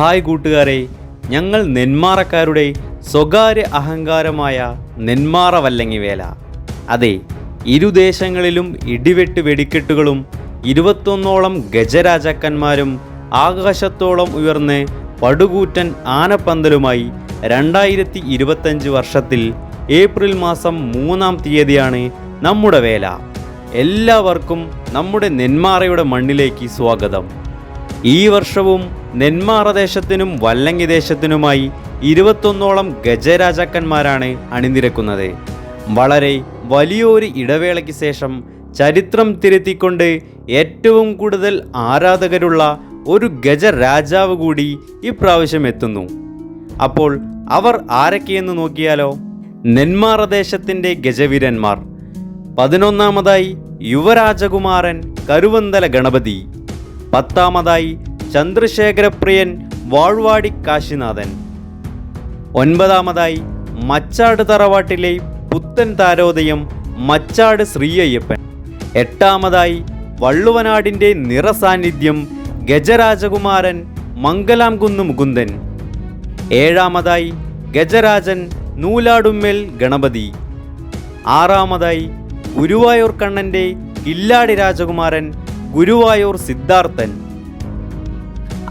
Hi കൂട്ടുകാരെ. ഞങ്ങൾ നെന്മാറക്കാരുടെ സ്വകാര്യ അഹങ്കാരമായ നെന്മാറ വല്ലങ്ങി വേല അതെ ഇരുദേശങ്ങളിലും ഇടിവെട്ട് വെടിക്കെട്ടുകളും ഇരുപത്തൊന്നോളം ഗജരാജാക്കന്മാരും ആകാശത്തോളം ഉയർന്ന് പടുകൂറ്റൻ ആനപ്പന്തലുമായി രണ്ടായിരത്തി ഇരുപത്തഞ്ച് വർഷത്തിൽ ഏപ്രിൽ മാസം മൂന്നാം തീയതിയാണ് നമ്മുടെ വേല. എല്ലാവർക്കും നമ്മുടെ നെന്മാറയുടെ മണ്ണിലേക്ക് സ്വാഗതം. ഈ വർഷവും നെന്മാറ ദേശത്തിനും വല്ലങ്ങി ദേശത്തിനുമായി ഇരുപത്തൊന്നോളം ഗജരാജാക്കന്മാരാണ് അണിനിരക്കുന്നത്. വളരെ വലിയൊരു ഇടവേളയ്ക്ക് ശേഷം ചരിത്രം തിരുത്തിക്കൊണ്ട് ഏറ്റവും കൂടുതൽ ആരാധകരുള്ള ഒരു ഗജരാജാവ് കൂടി ഇപ്രാവശ്യം എത്തുന്നു. അപ്പോൾ അവർ ആരൊക്കെയെന്ന് നോക്കിയാലോ? നെന്മാറ ദേശത്തിന്റെ ഗജവീരന്മാർ. പതിനൊന്നാമതായി യുവരാജകുമാരൻ കരുവന്തല ഗണപതി. പത്താമതായി ചന്ദ്രശേഖരപ്രിയൻ വാഴ്വാടി കാശിനാഥൻ. ഒൻപതാമതായി മച്ചാട് തറവാട്ടിലെ പുത്തൻ താരോദയം മച്ചാട് ശ്രീയയ്യപ്പൻ. എട്ടാമതായി വള്ളുവനാടിന്റെ നിറസാന്നിധ്യം ഗജരാജകുമാരൻ മംഗലാംകുന്ന് മുകുന്ദൻ. ഏഴാമതായി ഗജരാജൻ നൂലാടുമ്മൽ ഗണപതി. ആറാമതായി ഗുരുവായൂർ കണ്ണന്റെ കില്ലാടി രാജകുമാരൻ ഗുരുവായൂർ സിദ്ധാർത്ഥൻ.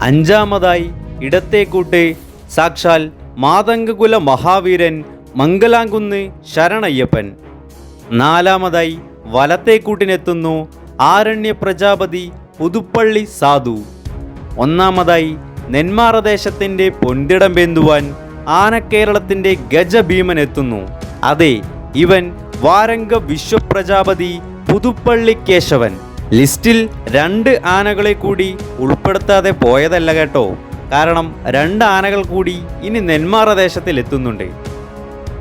അഞ്ചാമതായി ഇടത്തേക്കൂട്ട് സാക്ഷാൽ മാതംഗകുല മഹാവീരൻ മംഗലാംകുന്ന് ശരണയ്യപ്പൻ. നാലാമതായി വലത്തേക്കൂട്ടിനെത്തുന്നു ആരണ്യ പ്രജാപതി പുതുപ്പള്ളി സാധു. ഒന്നാമതായി നെന്മാറ ദേശത്തിന്റെ പൊൻതിടം ബന്ധുവാൻ ആനക്കേരളത്തിന്റെ ഗജഭീമൻ എത്തുന്നു അതെ ഇവൻ വാരംഗ വിശ്വപ്രജാപതി പുതുപ്പള്ളി കേശവൻ. ലിസ്റ്റിൽ രണ്ട് ആനകളെ കൂടി ഉൾപ്പെടുത്താതെ പോയതല്ല കേട്ടോ. കാരണം രണ്ട് ആനകൾ കൂടി ഇനി നെന്മാറ ദേശത്തിൽ എത്തുന്നുണ്ട്.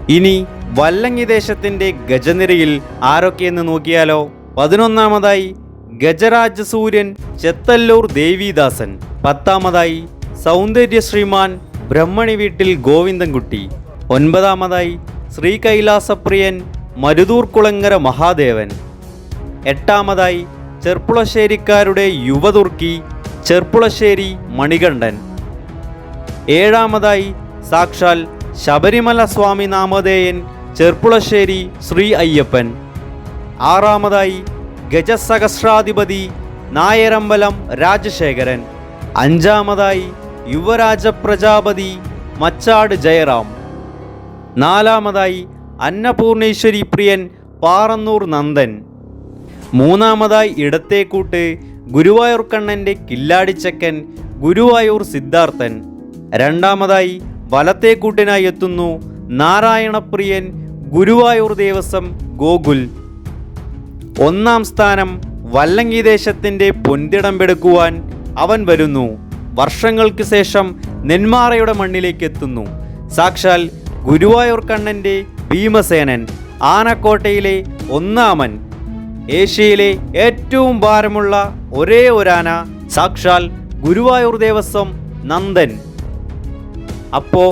ഇനി വല്ലങ്ങി ദേശത്തിന്റെ ഗജനിരയിൽ ആരൊക്കെയെന്ന് നോക്കിയാലോ? പതിനൊന്നാമതായി ഗജരാജസൂര്യൻ ചെത്തല്ലൂർ ദേവിദാസൻ. പത്താമതായി സൗന്ദര്യ ശ്രീമാൻ ബ്രഹ്മണി വീട്ടിൽ ഗോവിന്ദൻകുട്ടി. ഒൻപതാമതായി ശ്രീ കൈലാസപ്രിയൻ മരുതൂർ കുളങ്ങര മഹാദേവൻ. എട്ടാമതായി ചെർപ്പുളശ്ശേരിക്കാരുടെ യുവതുർക്കി ചെർപ്പുളശ്ശേരി മണികണ്ഠൻ. ഏഴാമതായി സാക്ഷാൽ ശബരിമല സ്വാമി നാമധേയൻ ചെർപ്പുളശ്ശേരി ശ്രീ അയ്യപ്പൻ. ആറാമതായി ഗജസഹസ്രാധിപതി നായരമ്പലം രാജശേഖരൻ. അഞ്ചാമതായി യുവരാജ പ്രജാപതി മച്ചാട് ജയറാം. നാലാമതായി അന്നപൂർണേശ്വരി പ്രിയൻ പാറന്നൂർ നന്ദൻ. മൂന്നാമതായി ഇടത്തേക്കൂട്ട് ഗുരുവായൂർ കണ്ണന്റെ കില്ലാടിച്ചക്കൻ ഗുരുവായൂർ സിദ്ധാർത്ഥൻ. രണ്ടാമതായി വലത്തേക്കൂട്ടിനായി എത്തുന്നു നാരായണപ്രിയൻ ഗുരുവായൂർ ദേവസ്വം ഗോകുൽ. ഒന്നാം സ്ഥാനം വല്ലങ്ങി ദേശത്തിന്റെ പൊൻതിടമ്പെടുക്കുവാൻ അവൻ വരുന്നു. വർഷങ്ങൾക്ക് ശേഷം നെന്മാറയുടെ മണ്ണിലേക്ക് എത്തുന്നു. സാക്ഷാൽ ഗുരുവായൂർ കണ്ണന്റെ ഭീമസേനൻ ആനക്കോട്ടയിലെ ഒന്നാമൻ. ഏഷ്യയിലെ ഏറ്റവും ഭാരമുള്ള ഒരേ ഒരാന സാക്ഷാൽ ഗുരുവായൂർ ദേവസ്വം നന്ദൻ. അപ്പോ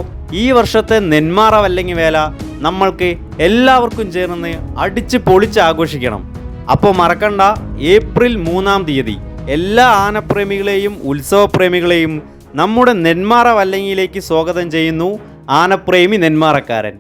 ഈ വർഷത്തെ നെന്മാറ വല്ലങ്ങി വേല നമ്മൾക്ക് എല്ലാവർക്കും ചേർന്ന് അടിച്ച് പൊളിച്ച് ആഘോഷിക്കണം. അപ്പോൾ മറക്കണ്ട ഏപ്രിൽ മൂന്നാം തീയതി എല്ലാ ആനപ്രേമികളെയും ഉത്സവപ്രേമികളെയും നമ്മുടെ നെന്മാറ വല്ലങ്ങിയിലേക്ക് സ്വാഗതം ചെയ്യുന്നു ആനപ്രേമി നെന്മാറക്കാരൻ.